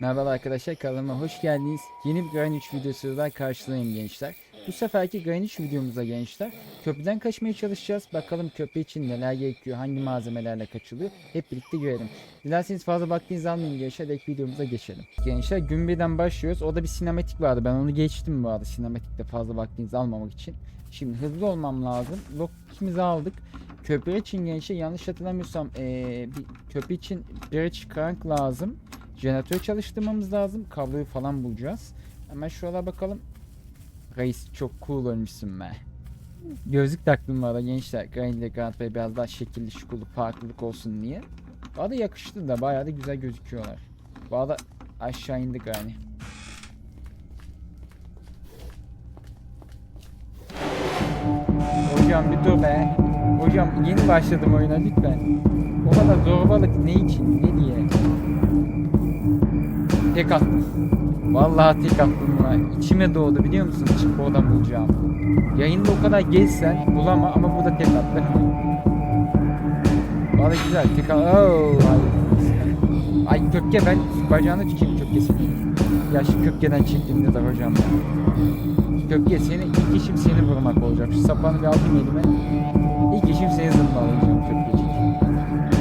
Merhaba arkadaşlar kanalıma hoş geldiniz. Yeni bir 3 videosuyla karşılayın gençler. Bu seferki 3 videomuzda gençler köprüden kaçmaya çalışacağız. Bakalım köprü için neler gerekiyor, hangi malzemelerle kaçılıyor hep birlikte görelim. Dilerseniz fazla vaktinizi almayın gençler ilk videomuza geçelim. Gençler gün birden başlıyoruz. Orada bir sinematik vardı ben onu geçtim bu arada sinematikte fazla vaktinizi almamak için. Şimdi hızlı olmam lazım. Lockimizi aldık. Köprü için gençler yanlış hatırlamıyorsam eee, bir köprü için bridge crank lazım. Jeneratör çalıştırmamız lazım. Kabloyu falan bulacağız. Hemen şuralara bakalım. Reis çok cool ölmüşsün be. Gözlük taktım valla gençler. Green ile Grant Bey biraz daha şekilli şukulu farklılık olsun diye. Bana da yakıştı da bayağı da güzel gözüküyorlar. Bana da aşağı indik yani. Hocam bir dur be. Hocam yeni başladım oyuna lütfen. O kadar zorbalık ne için ne diye. Tek attım. Vallahi tek attım ya. İçime doğdu biliyor musun? Çık oradan bulacağım. Yayında o kadar gezsen bulama ama burada tek attı. Vallahi güzel tek at. Oo, ay. ay kökke ben bacağını tutayım kökkesini. Ya şu kökkeden çektiğimde de hocam ya. Kökke seni ilk işim seni vurmak olacak. Şu sapanı bir alayım elime. İlk işim seni zırvalayacağım kökkecik.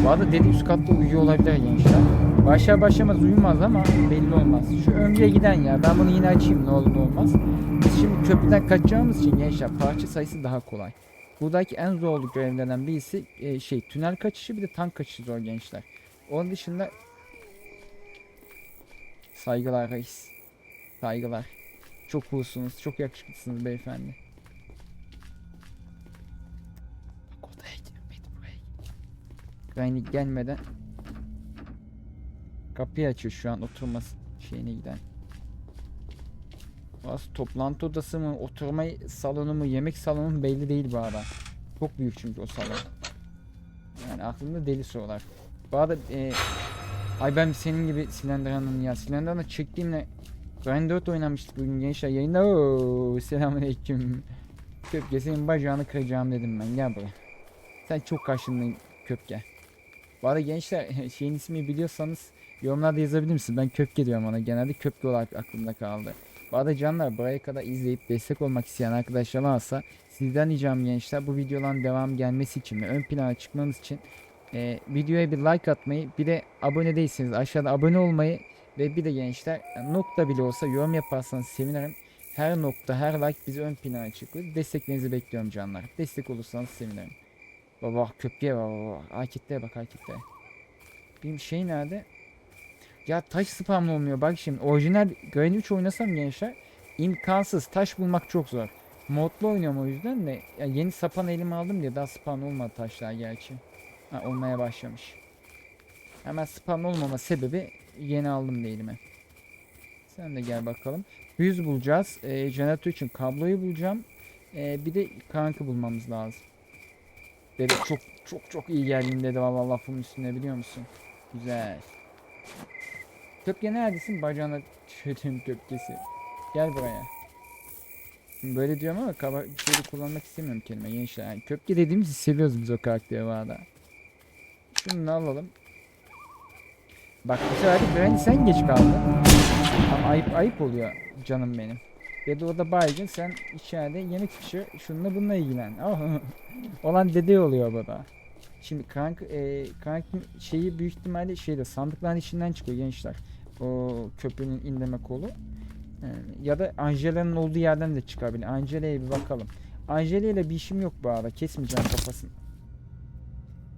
Bu arada dedi üst katta uyuyor olabilir gençler. Başlar başlamaz uyumaz ama belli olmaz. Şu ömre giden ya ben bunu yine açayım ne olur ne olmaz. Biz şimdi köprüden kaçacağımız için gençler parça sayısı daha kolay. Buradaki en zorlu görevlerden birisi e, şey tünel kaçışı bir de tank kaçışı zor gençler. Onun dışında saygılar reis. Saygılar. Çok coolsunuz, çok yakışıklısınız beyefendi. Bak odaya girmedi buraya. Güvenlik gelmeden Kapıyı açıyor şu an oturma şeyine giden. Burası toplantı odası mı, oturma salonu mu, yemek salonu mu belli değil bu arada. Çok büyük çünkü o salon. Yani aklımda deli sorular. Bu arada e, ay ben senin gibi Slenderman'ın ya. Slenderman'ı çektiğimle Grand 4 oynamıştık bugün gençler yayında. Oo, selamünaleyküm. Köpke senin bacağını kıracağım dedim ben gel buraya. Sen çok kaşındın köpke. Bu arada gençler şeyin ismi biliyorsanız yorumlarda yazabilir misiniz? Ben köpke diyorum ona. Genelde köpke olarak aklımda kaldı. Bu arada canlar buraya kadar izleyip destek olmak isteyen arkadaşlar varsa sizden ricam gençler bu videoların devam gelmesi için ve ön plana çıkmamız için e, videoya bir like atmayı bir de abone değilseniz aşağıda abone olmayı ve bir de gençler nokta bile olsa yorum yaparsanız sevinirim. Her nokta her like bizi ön plana çıkıyor. Desteklerinizi bekliyorum canlar. Destek olursanız sevinirim. Baba var baba. Hareketlere bak hareketlere. Benim şey nerede? Ya taş spamlı olmuyor. Bak şimdi orijinal Grand 3 oynasam gençler imkansız. Taş bulmak çok zor. Modlu oynuyorum o yüzden de. Ya yeni sapan elime aldım diye daha spam olmadı taşlar gerçi. Ha, olmaya başlamış. Hemen spam olmama sebebi yeni aldım diye elime. Sen de gel bakalım. 100 bulacağız. Ee, jeneratör için kabloyu bulacağım. Ee, bir de kankı bulmamız lazım. Dedi çok çok çok iyi geldin dedi valla lafın üstüne biliyor musun? Güzel. Köpke neredesin? Bacağına çödüm köpkesi. Gel buraya. Böyle diyorum ama kaba şeyde kullanmak istemiyorum kelime gençler. Yani köpke dediğimizi seviyoruz biz o karakteri arada. Şunu da alalım. Bak bu sefer de Granny sen geç kaldın. Ama ayıp ayıp oluyor canım benim. Dede orada baygın sen içeride yemek pişir şununla bununla ilgilen. Oh. Olan dede oluyor burada. Şimdi kank, e, kank şeyi büyük ihtimalle şeyde sandıkların içinden çıkıyor gençler. O köprünün inleme kolu. E, ya da Angela'nın olduğu yerden de çıkabilir. Angela'ya bir bakalım. Angela ile bir işim yok bu arada. Kesmeyeceğim kafasını.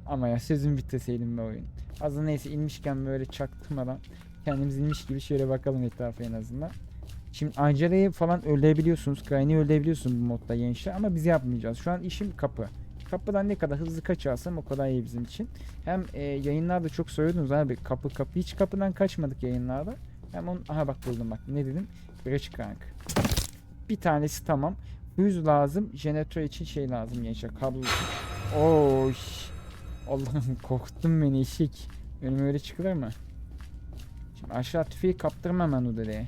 Ama ya sözüm bitirseydim be oyun. Az da neyse inmişken böyle çaktırmadan kendimiz inmiş gibi şöyle bakalım etrafa en azından. Şimdi Angela'yı falan öldürebiliyorsunuz. Kaynı öldürebiliyorsunuz bu modda gençler ama biz yapmayacağız. Şu an işim kapı. Kapıdan ne kadar hızlı kaçarsam o kadar iyi bizim için. Hem e, yayınlarda çok soruyordunuz abi kapı kapı. Hiç kapıdan kaçmadık yayınlarda. Hem on aha bak buldum bak ne dedim? Bridge crank. Bir tanesi tamam. Yüz lazım. Jeneratör için şey lazım gençler. Kablo. Ş- Allah'ım korktun beni eşik. Önüme öyle çıkılır mı? Şimdi aşağı tüfeği kaptırmam ben o dedeye.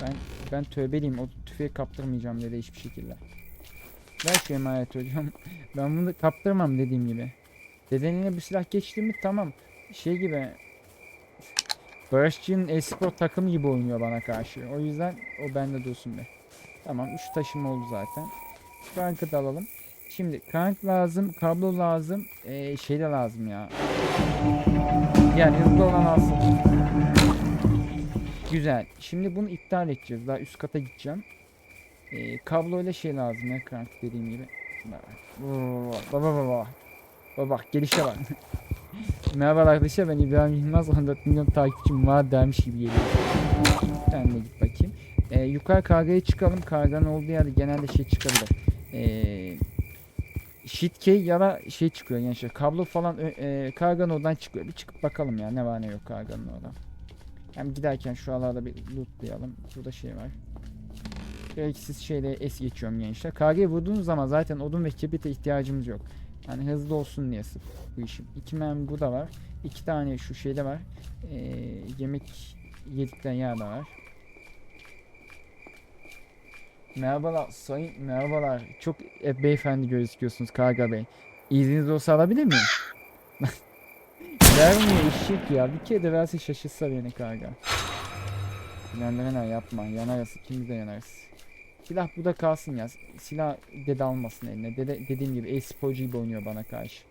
Ben ben tövbeliyim o tüfeği kaptırmayacağım dede hiçbir şekilde. Ver şu emanet hocam. Ben bunu kaptırmam dediğim gibi. Dedenin eline bir silah geçti mi tamam. Şey gibi. Barışçı'nın espor takımı gibi oynuyor bana karşı. O yüzden o bende dursun be. Tamam 3 taşım oldu zaten. Krank'ı da alalım. Şimdi krank lazım, kablo lazım, ee, şey de lazım ya. Yani hızlı olan alsın. Güzel. Şimdi bunu iptal edeceğiz. Daha üst kata gideceğim. Ee, kablo ile şey lazım ya krank dediğim gibi. Bak baba baba. Baba bak gelişe bak. Merhaba arkadaşlar ben İbrahim Yılmaz 14 milyon takipçim var dermiş gibi geliyor. Sen de git bakayım. Ee, yukarı kargaya çıkalım. Karganın olduğu yerde genelde şey çıkabilir. Ee, sheet key ya da şey çıkıyor gençler. Kablo falan e, karganın oradan çıkıyor. Bir çıkıp bakalım ya ne var ne yok karganın orada. Hem giderken şu alarda bir lootlayalım. Burada şey var. Gereksiz şeyle es geçiyorum gençler. Kargaya vurduğunuz zaman zaten odun ve kibrite ihtiyacımız yok. Yani hızlı olsun diye sırf bu işim. İki mermi bu da var. İki tane şu şeyde var. Ee, yemek yedikten yer de var. Merhabalar sayın merhabalar. Çok e, beyefendi gözüküyorsunuz Karga Bey. İzniniz olsa alabilir miyim? Vermiyor eşek ya. Bir kere de verse şaşırsa beni Karga. Bilenlerine yapma. Yanarız. İkimiz de yanarız. Silah burada kalsın ya. Silah dede almasın eline. Dede dediğim gibi e-sporcu gibi oynuyor bana karşı.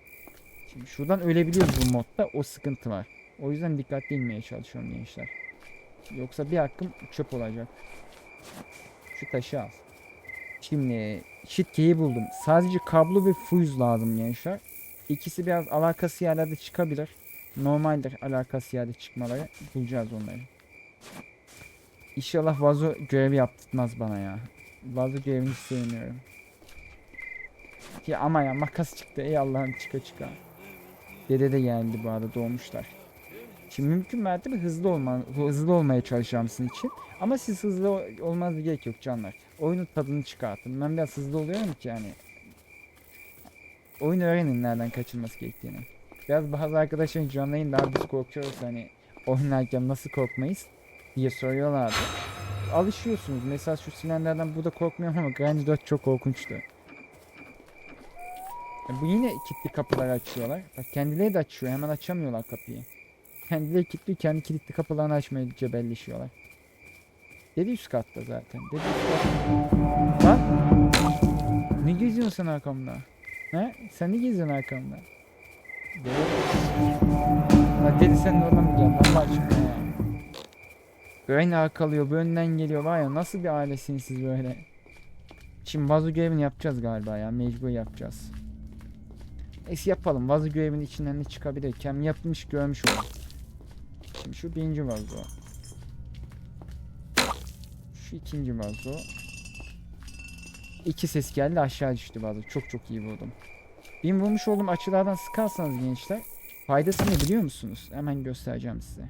Şimdi şuradan ölebiliyoruz bu modda. O sıkıntı var. O yüzden dikkatli inmeye çalışıyorum gençler. Yoksa bir hakkım çöp olacak. Şu taşı al. Şimdi shitkeyi buldum. Sadece kablo ve fuse lazım gençler. İkisi biraz alakası yerlerde çıkabilir. Normaldir alakası yerde çıkmaları. Bulacağız onları. İnşallah vazo görevi yaptırtmaz bana ya. Görevini hiç sevmiyorum. Ya ama ya makas çıktı ey Allah'ım çıka çıka. Dede de geldi bu arada doğmuşlar. Şimdi mümkün mertebe hızlı olma, hızlı olmaya çalışacağım sizin için. Ama siz hızlı ol- olmanız gerek yok canlar. Oyunun tadını çıkartın. Ben biraz hızlı oluyorum ki yani. Oyun öğrenin nereden kaçılması gerektiğini. Biraz bazı arkadaşların canlı yayında "Abi biz korkuyoruz hani oynarken nasıl korkmayız diye soruyorlardı. Alışıyorsunuz. Mesela şu silenderden burada korkmuyorum ama Grand 4 çok korkunçtu. E bu yine kilitli kapılar açıyorlar. Bak kendileri de açıyor. Hemen açamıyorlar kapıyı. Kendileri kilitli kendi kilitli kapılarını açmaya cebelleşiyorlar. Dedi üst katta zaten. Dedi üst katta. Lan. Ne geziyorsun sen arkamda? He? Sen ne geziyorsun arkamda? Dedi. Lan dedi sen oradan mı geldin Allah aşkına ya. Böyle arkalıyor, bu önden geliyor var ya nasıl bir ailesiniz siz böyle? Şimdi vazo görevini yapacağız galiba ya mecbur yapacağız. Neyse yapalım vazo görevinin içinden ne çıkabilir? Kem yapmış görmüş olalım. Şimdi şu birinci vazo. Şu ikinci vazo. İki ses geldi aşağı düştü vazo. Çok çok iyi vurdum. Bin vurmuş olduğum açılardan sıkarsanız gençler faydası ne biliyor musunuz? Hemen göstereceğim size.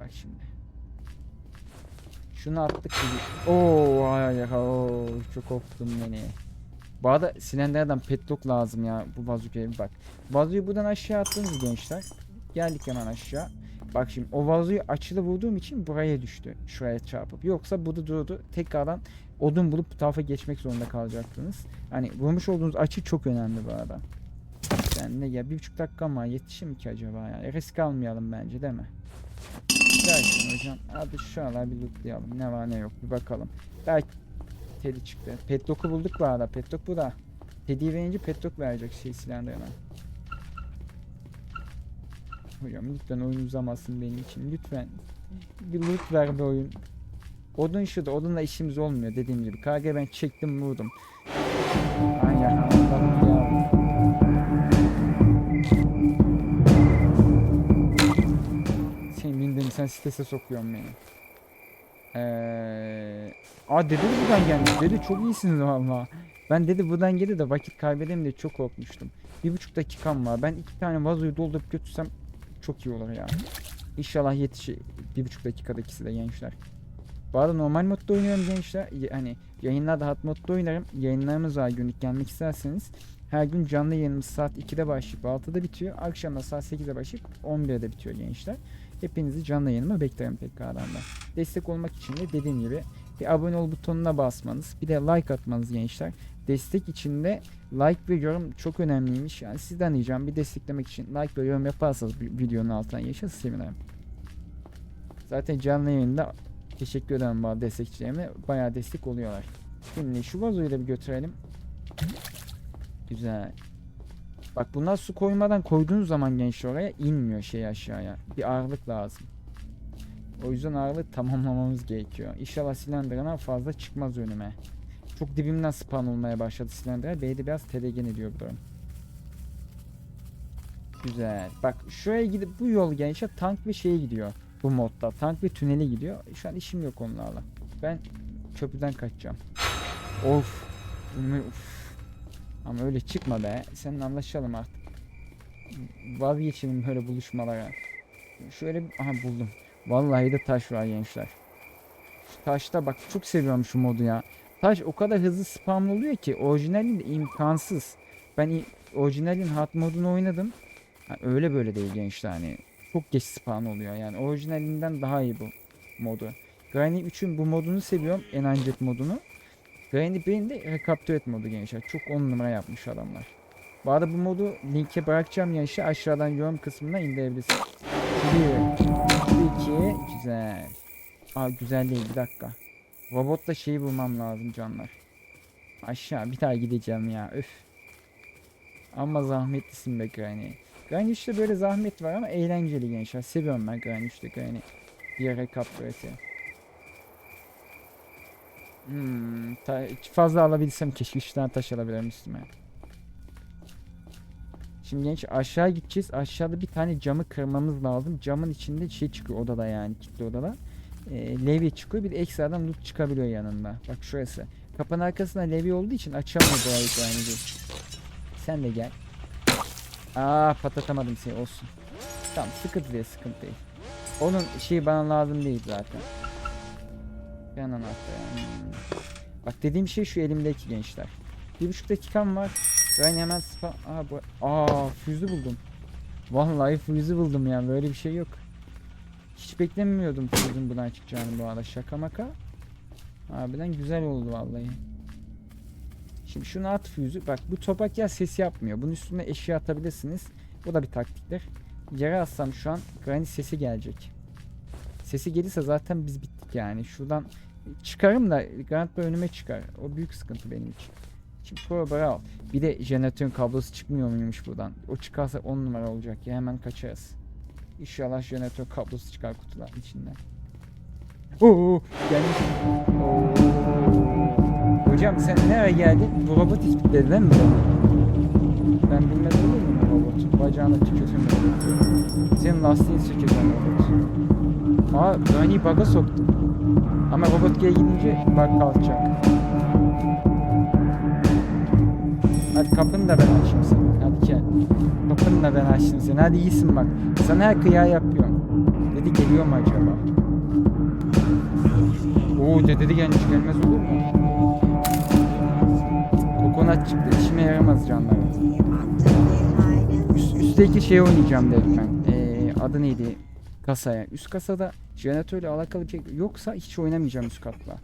Bak şimdi. Şunu attık gibi. Oo ay oo çok korktum beni. Bu arada silinderden petlock lazım ya bu vazoya bir bak. Vazoyu buradan aşağı attınız gençler. Geldik hemen aşağı. Bak şimdi o vazoyu açılı vurduğum için buraya düştü. Şuraya çarpıp. Yoksa burada durdu. Tekrardan odun bulup bu tarafa geçmek zorunda kalacaktınız. Hani vurmuş olduğunuz açı çok önemli bu arada. Yani ne ya bir buçuk dakika mı yetişir mi ki acaba ya? Risk almayalım bence değil mi? Gelsin hocam. Hadi şu aralar bir lootlayalım. Ne var ne yok bir bakalım. Belki Teddy çıktı. Petlock'u bulduk bu arada. Petlock bu da. Teddy'yi verince Petlock verecek şey silenderine. Hocam lütfen oyun uzamasın benim için. Lütfen. Bir loot ver be oyun. Odun şurada. Odunla işimiz olmuyor dediğim gibi. Karga ben çektim vurdum. Ay sen strese sokuyorsun beni. Eee... Aa dede de buradan gelmiş. Dede çok iyisiniz valla. Ben dedi buradan geldi de vakit kaybedeyim diye çok korkmuştum. Bir buçuk dakikam var. Ben iki tane vazoyu doldurup götürsem çok iyi olur ya. İnşallah yetişir. Bir buçuk dakikada ikisi de gençler. Bu arada normal modda oynuyorum gençler. Hani yayınlarda hot modda oynarım. Yayınlarımız var günlük gelmek isterseniz. Her gün canlı yayınımız saat 2'de başlayıp 6'da bitiyor. Akşam da saat 8'de başlayıp 11'de bitiyor gençler. Hepinizi canlı yayınıma beklerim tekrardan da. Destek olmak için de dediğim gibi bir abone ol butonuna basmanız, bir de like atmanız gençler. Destek için de like ve yorum çok önemliymiş. Yani sizden ricam bir desteklemek için like ve yorum yaparsanız videonun altına yaşa sevinirim. Zaten canlı yayında teşekkür ederim bana destekçilerime. Bayağı destek oluyorlar. Şimdi şu vazoyu da bir götürelim. Güzel. Bak bunlar su koymadan koyduğunuz zaman gençler oraya inmiyor şey aşağıya. Bir ağırlık lazım. O yüzden ağırlık tamamlamamız gerekiyor. İnşallah silindirden fazla çıkmaz önüme. Çok dibimden spawn olmaya başladı silindir. Beni de biraz tedirgin ediyor bu durum. Güzel. Bak şuraya gidip bu yol gençler tank ve şeye gidiyor. Bu modda. Tank ve tünele gidiyor. Şu an işim yok onlarla. Ben köprüden kaçacağım. Of. Uf. Ama öyle çıkma be. Seninle anlaşalım artık. Vazgeçelim böyle buluşmalara. Şöyle. Aha buldum. Vallahi de taş var gençler. Şu taşta bak çok seviyorum şu modu ya. Taş o kadar hızlı spam oluyor ki orijinalinde imkansız. Ben orijinalin hard modunu oynadım. Ha, öyle böyle değil gençler hani. Çok geç spawn oluyor yani. Orijinalinden daha iyi bu modu. Granny 3'ün bu modunu seviyorum. Enancet modunu. Granny 1'in de Recapturate modu gençler. Çok 10 numara yapmış adamlar. Bu arada bu modu linke bırakacağım gençler. Aşağıdan yorum kısmına indirebilirsiniz. 1, 2, güzel. Aa güzel değil bir dakika. Robotla şeyi bulmam lazım canlar. Aşağı bir daha gideceğim ya öf. Ama zahmetlisin be Granny. Granny 3'te böyle zahmet var ama eğlenceli gençler. Seviyorum ben Granny 3'te Granny. Bir Recapturate. Hmm, fazla alabilsem keşke 3 tane taş alabilirim üstüme. Şimdi genç aşağı gideceğiz. Aşağıda bir tane camı kırmamız lazım. Camın içinde şey çıkıyor odada yani kilitli odada. Ee, levye çıkıyor. Bir de ekstradan loot çıkabiliyor yanında. Bak şurası. Kapının arkasında levye olduğu için açamıyor doğayı yani. Sen de gel. Aa patlatamadım seni olsun. Tamam sıkıntı değil sıkıntı değil. Onun şeyi bana lazım değil zaten. Bir an anahtar yani. Bak dediğim şey şu elimdeki gençler. Bir buçuk dakikam var. Ben hemen spa... Aa, bu... Aa füzü buldum. Vallahi füzü buldum ya böyle bir şey yok. Hiç beklemiyordum füzün buradan çıkacağını bu arada şaka maka. Harbiden güzel oldu vallahi. Şimdi şunu at füzü. Bak bu topak ya ses yapmıyor. Bunun üstüne eşya atabilirsiniz. Bu da bir taktiktir. Yere atsam şu an granit sesi gelecek. Sesi gelirse zaten biz bittik yani. Şuradan çıkarım da granit böyle önüme çıkar. O büyük sıkıntı benim için. Şimdi probaları al. Bir de jeneratörün kablosu çıkmıyor muymuş buradan? O çıkarsa 10 numara olacak ya hemen kaçarız. İnşallah jeneratör kablosu çıkar kutuların içinden. Oo gelmiş. Hocam sen nereye geldin? Bu robot ispitledi değil mi? Ben bilmez olur muyum bu robot? Bacağına tükürsün. Senin lastiğini sökeceğim robot. Aa Granny'i bug'a soktum. Ama robot geri gidince bug kalkacak. Hadi kapını da ben açayım senin. Hadi gel. Kapını da ben açtım seni. Hadi iyisin bak. Sana her kıyağı yapıyorum. Dedi geliyor mu acaba? Oo dedi gelmiş gelmez olur mu? Kokonat çıktı. İşime yaramaz canlarım. Üst, üstteki şey oynayacağım dedim ben. Adı neydi? Kasaya. Üst kasada jeneratörle alakalı bir şey yoksa hiç oynamayacağım üst katla.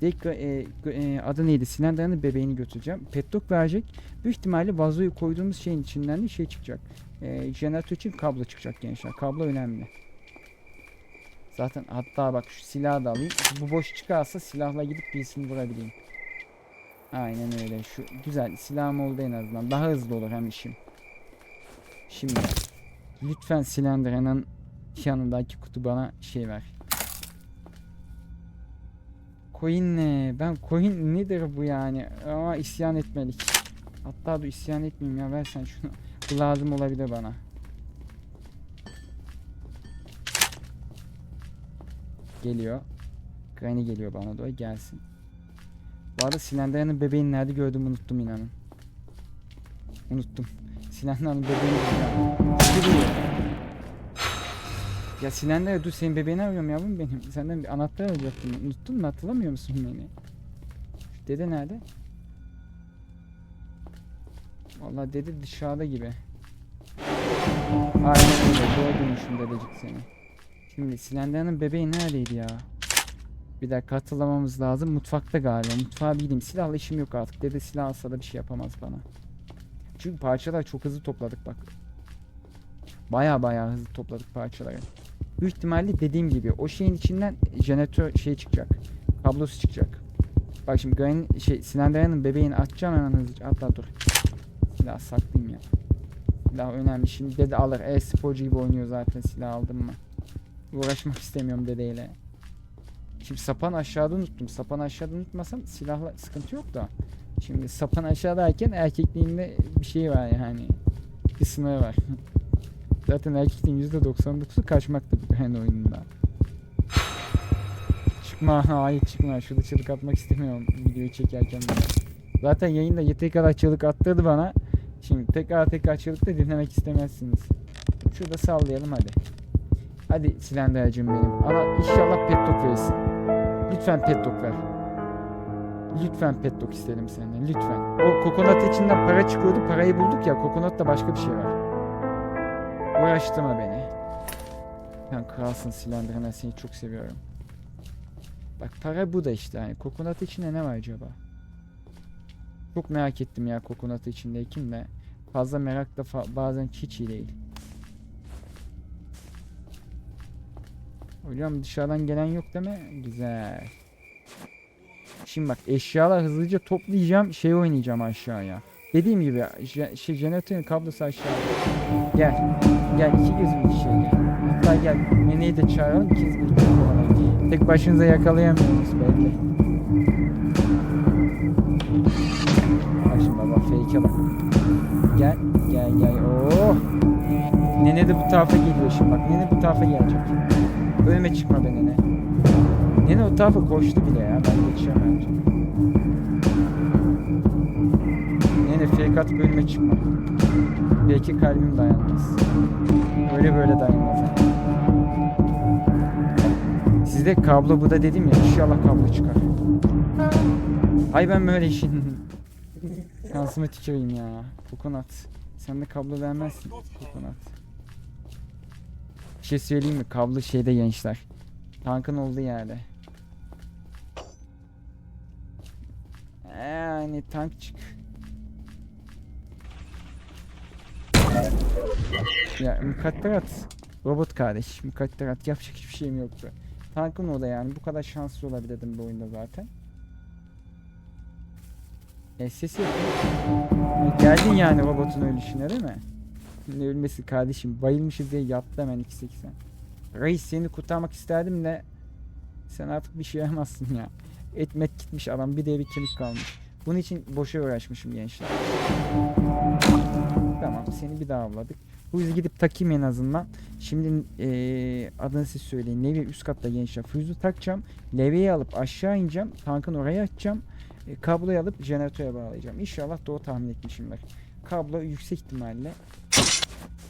Direkt e, e, adı neydi? Sinan Dayan'ın bebeğini götüreceğim. Pettok verecek. Büyük ihtimalle vazoyu koyduğumuz şeyin içinden de şey çıkacak. E, jeneratör için kablo çıkacak gençler. Kablo önemli. Zaten hatta bak şu silahı da alayım. Bu boş çıkarsa silahla gidip birisini vurabileyim. Aynen öyle. Şu güzel silahım oldu en azından. Daha hızlı olur hem işim. Şimdi lütfen silindiranın yanındaki kutu bana şey ver. Coin ne? Ben coin nedir bu yani? Ama isyan etmelik. Hatta dur isyan etmeyeyim ya versen şunu. Bu lazım olabilir bana. Geliyor. Granny geliyor bana doğru gelsin. Bu arada Silendra'nın bebeğini nerede gördüm unuttum inanın. Unuttum. Silendra'nın bebeğini. Gidiyor. Ya Silendra dur senin bebeğini arıyorum yavrum benim. Senden bir anahtar alacaktım. Unuttun mu hatırlamıyor musun beni? Dede nerede? Vallahi dede dışarıda gibi. Aynen öyle. Doğru duymuşum dedecik seni. Şimdi Silendra'nın bebeği neredeydi ya? Bir dakika hatırlamamız lazım. Mutfakta galiba. Mutfağa bir gideyim. Silahla işim yok artık. Dede silah alsa da bir şey yapamaz bana. Çünkü parçalar çok hızlı topladık bak. Baya baya hızlı topladık parçaları. Büyük ihtimalle dediğim gibi o şeyin içinden jeneratör şey çıkacak. Kablosu çıkacak. Bak şimdi Gwen'in şey Sinan Dayan'ın bebeğini atacağım hemen hızlıca. Atla dur. Silah saklayayım ya. Silah önemli. Şimdi dede alır. E-sporcu gibi oynuyor zaten silah aldım mı. Uğraşmak istemiyorum dedeyle. Şimdi sapan aşağıda unuttum. Sapan aşağıda unutmasam silahla sıkıntı yok da. Şimdi sapan aşağıdayken erkekliğinde bir şey var yani. Bir sınırı var. Zaten erkekliğin %99'u kaçmaktır bu kendi oyununda. Çıkma, hayır çıkma. Şurada çığlık atmak istemiyorum videoyu çekerken bile. Zaten yayında yeteri kadar çığlık attırdı bana. Şimdi tekrar tekrar çığlık da dinlemek istemezsiniz. Şurada sallayalım hadi. Hadi silendercim benim. Ana inşallah pettok verirsin. Lütfen pettok ver. Lütfen pettok istedim senden. Lütfen. O kokonat içinden para çıkıyordu. Parayı bulduk ya. Kokonatta başka bir şey var. Uğraştırma beni. Sen kralsın silendirine seni çok seviyorum. Bak para bu da işte yani. Kokonat içinde ne var acaba? Çok merak ettim ya kokonat içindeyken de. Fazla merak da fa- bazen hiç iyi değil. Hocam dışarıdan gelen yok değil mi? Güzel. Şimdi bak eşyalar hızlıca toplayacağım. Şey oynayacağım aşağıya. Dediğim gibi şey jeneratörün kablosu aşağıda. Gel. Gel iki gözüm şey gel. Hatta gel Nene'yi de çağıralım ikiniz birlikte kovalayın. Tek başınıza yakalayamıyorsunuz belki. Şimdi baba fake'e bak. Gel gel gel. Oh. Nene de bu tarafa geliyor şimdi bak. Nene bu tarafa gelecek. Önüme çıkma be nene. Nene o tarafa koştu bile ya. Ben geçeceğim bence. Nene fake atıp önüme çıkma. Belki kalbim dayanmaz. Öyle böyle dayanmaz. Sizde kablo bu da dedim ya inşallah kablo çıkar. Ay ben böyle işin. Şansıma tüküreyim ya. Kokonat. Sen de kablo vermezsin. Kokonat. Bir şey söyleyeyim mi? Kablo şeyde gençler. Tankın olduğu yerde. Yani tank çık. Ya mukadderat. Robot kardeş. Mukadderat. Yapacak hiçbir şeyim yoktu. Tankın o da yani. Bu kadar şanslı olabilirdim bu oyunda zaten. E. E, geldin yani robotun ölüşüne değil mi? Ne ölmesi kardeşim. Bayılmışız diye yattı hemen 2.80. Reis seni kurtarmak isterdim de sen artık bir şey yapamazsın ya. Etmet gitmiş adam bir de bir kemik kalmış. Bunun için boşa uğraşmışım gençler. Tamam seni bir daha avladık. Bu yüzden gidip takayım en azından. Şimdi eee adını siz söyleyin. Levye üst katta gençler. Füzü takacağım. Levyeyi alıp aşağı ineceğim. Tankın oraya atacağım. E, kabloyu alıp jeneratöre bağlayacağım. İnşallah doğru tahmin etmişimdir. Kablo yüksek ihtimalle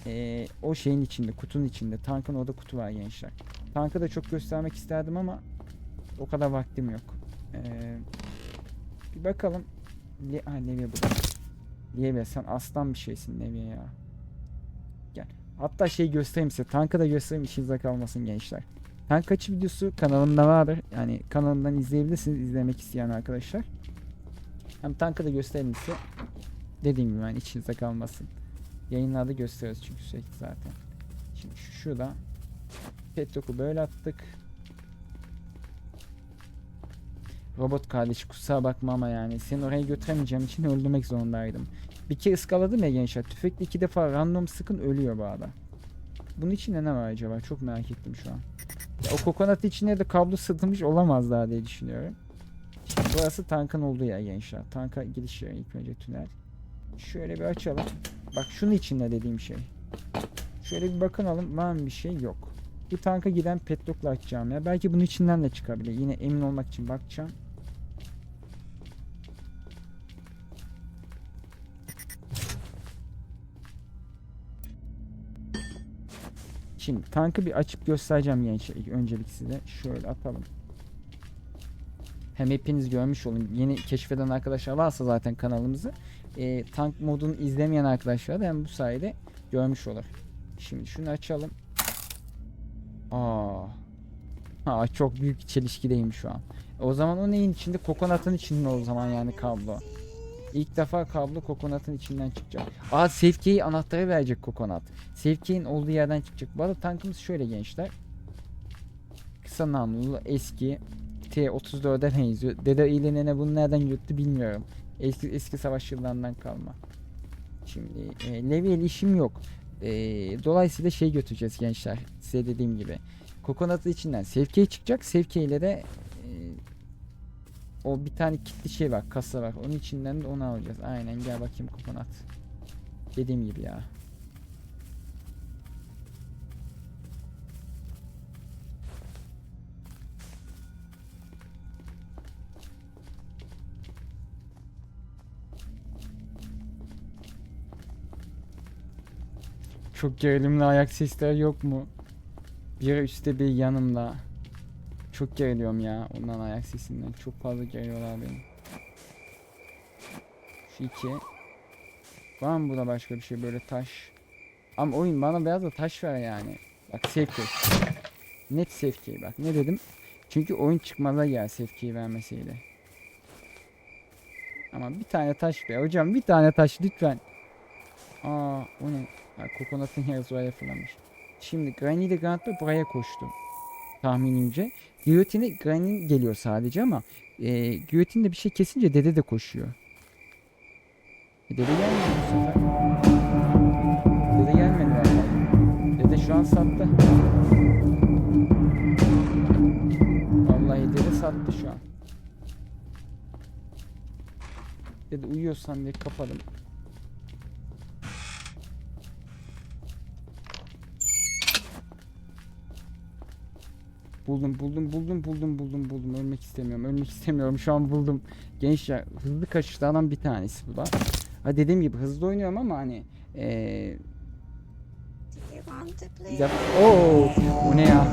eee, o şeyin içinde, kutunun içinde. Tankın orada kutu var gençler. Tankı da çok göstermek isterdim ama o kadar vaktim yok. Eee, bir bakalım. Le ha, Levye burada. Levye sen aslan bir şeysin Levye ya. Gel. Hatta şey göstereyim size. Tankı da göstereyim işinize kalmasın gençler. Tank kaçı videosu kanalımda vardır. Yani kanalımdan izleyebilirsiniz izlemek isteyen arkadaşlar. Hem tankı da göstereyim size. Dediğim gibi yani içinizde kalmasın. Yayınlarda gösteriyoruz çünkü sürekli zaten. Şimdi şu şurada Petrok'u böyle attık. Robot kardeş kusura bakma ama yani seni oraya götüremeyeceğim için öldürmek zorundaydım. Bir kere ıskaladım ya gençler. Tüfekle iki defa random sıkın ölüyor bu arada. Bunun içinde ne var acaba? Çok merak ettim şu an. Ya o kokonat içine de kablo sırtılmış olamaz daha diye düşünüyorum. Burası tankın olduğu yer gençler. Tanka giriş yeri ilk önce tünel. Şöyle bir açalım. Bak şunun içinde dediğim şey. Şöyle bir bakınalım var mı bir şey yok. Bu tanka giden petlokla açacağım ya. Belki bunun içinden de çıkabilir. Yine emin olmak için bakacağım. Şimdi tankı bir açıp göstereceğim gençler öncelik size. Şöyle atalım. Hem hepiniz görmüş olun. Yeni keşfeden arkadaşlar varsa zaten kanalımızı. e, tank modunu izlemeyen arkadaşlar da hem bu sayede görmüş olur. Şimdi şunu açalım. Aa. Ha çok büyük çelişkideyim şu an. O zaman o neyin içinde? Kokonatın içinde o zaman yani kablo. İlk defa kablo kokonatın içinden çıkacak. Aa Safeke'yi anahtarı verecek kokonat. Safeke'nin olduğu yerden çıkacak. Bu arada tankımız şöyle gençler. kısa namlulu eski T-34'e benziyor. Dede ile nene bunu nereden yuttu bilmiyorum. Eski eski savaş yıllarından kalma. Şimdi e, Levi'yle işim yok. E, dolayısıyla şey götüreceğiz gençler. Size dediğim gibi. Kokonatı içinden sevkiye çıkacak. Sevkiye ile de e, o bir tane kilitli şey var. Kasa var. Onun içinden de onu alacağız. Aynen gel bakayım kokonat. Dediğim gibi ya. Çok gerilimli ayak sesleri yok mu? Bir üstte bir yanımda. Çok geriliyorum ya ondan ayak sesinden. Çok fazla geriyorlar beni. Şu iki. Var mı burada başka bir şey böyle taş? Ama oyun bana biraz da taş ver yani. Bak safety. Net safety bak ne dedim? Çünkü oyun çıkmaza gel safety vermesiyle. Ama bir tane taş be hocam bir tane taş lütfen. Aa o ne? Ha, kokonatın yarısı oraya fırlamış. Şimdi Granny ile Grant'la buraya koştu. Tahminimce. Guillotine Granny geliyor sadece ama e, Guillotine de bir şey kesince dede de koşuyor. E, dede gelmedi bu sefer. Dede gelmedi vallahi. Dede şu an sattı. Vallahi dede sattı şu an. Dede uyuyorsan diye kapadım. Buldum buldum buldum buldum buldum buldum. Ölmek istemiyorum ölmek istemiyorum. Şu an buldum. Gençler hızlı kaçışlardan bir tanesi bu da. Ha dediğim gibi hızlı oynuyorum ama hani yap. Oo, o ne ya?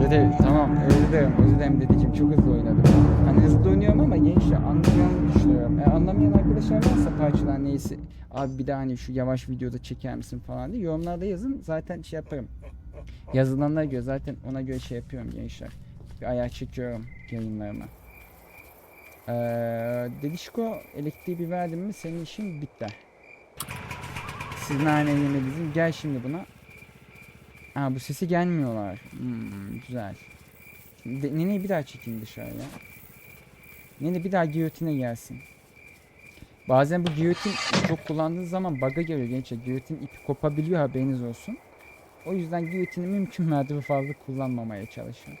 Dede tamam özür dilerim özür dilerim dedeciğim. Çok hızlı oynadım. Hani hızlı oynuyorum ama gençler anlayacağını düşünüyorum. E, anlamayan arkadaşlar varsa parçalar neyse abi bir daha hani şu yavaş videoda çeker misin falan diye yorumlarda yazın. Zaten şey yaparım Yazılanlara göre zaten ona göre şey yapıyorum gençler. Bir ayar çekiyorum yayınlarıma. Ee, Dedişko elektriği bir verdim mi senin işin bitti. Siz nane yemediniz. Gel şimdi buna. Aa bu sesi gelmiyorlar. Hmm, güzel. Şimdi Nene'yi bir daha çekeyim dışarıya. Nene bir daha giyotine gelsin. Bazen bu giyotin çok kullandığınız zaman bug'a geliyor gençler. Giyotin ipi kopabiliyor haberiniz olsun. O yüzden giyotini mümkün mertebe fazla kullanmamaya çalışın.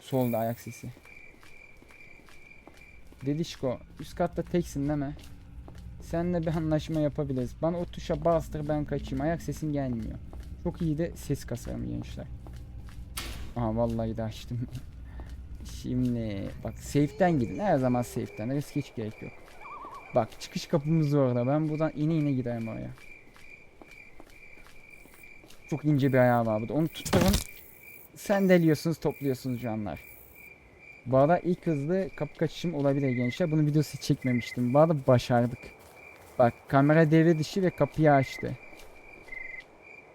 Solda ayak sesi. Dedişko üst katta teksin değil mi? Seninle bir anlaşma yapabiliriz. Bana o tuşa bastır ben kaçayım. Ayak sesin gelmiyor. Çok iyi de ses kasarım gençler. Aha vallahi de açtım. Şimdi bak safe'den gidin. Her zaman safe'den. Riske hiç gerek yok. Bak çıkış kapımız orada. Ben buradan ine ine giderim oraya. Çok ince bir ayağı var burada. Onu tutturun. Sendeliyorsunuz, topluyorsunuz canlar. Bu arada ilk hızlı kapı kaçışım olabilir gençler. Bunun videosu çekmemiştim. Bu arada başardık. Bak kamera devre dışı ve kapıyı açtı.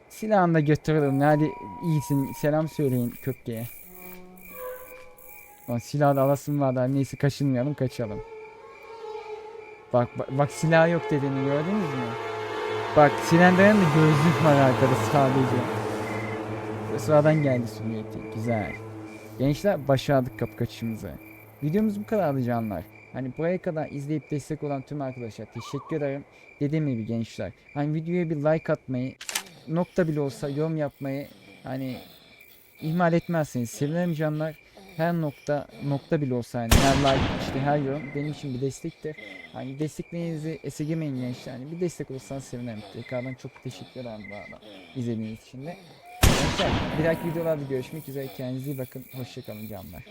Silahını da götürelim. Hadi iyisin. Selam söyleyin köpkeğe. Lan silahı da alasım var da neyse kaşınmayalım kaçalım. Bak, bak bak silah yok dediğini gördünüz mü? Bak silendiren de gözlük var arkada sadece. Sıradan geldi sünneti. Güzel. Gençler başardık kapı kaçışımızı. Videomuz bu kadardı canlar. Hani buraya kadar izleyip destek olan tüm arkadaşlar teşekkür ederim. Dediğim gibi gençler. Hani videoya bir like atmayı, nokta bile olsa yorum yapmayı hani ihmal etmezseniz sevinirim canlar. Her nokta nokta bile olsa hani her like işte her yorum benim için bir destektir. Hani desteklerinizi esirgemeyin gençler. Hani bir destek olursanız sevinirim. Tekrardan çok teşekkür ederim bu arada izlediğiniz için de. Gençler bir dahaki videolarda görüşmek üzere. Kendinize iyi bakın. Hoşçakalın canlar.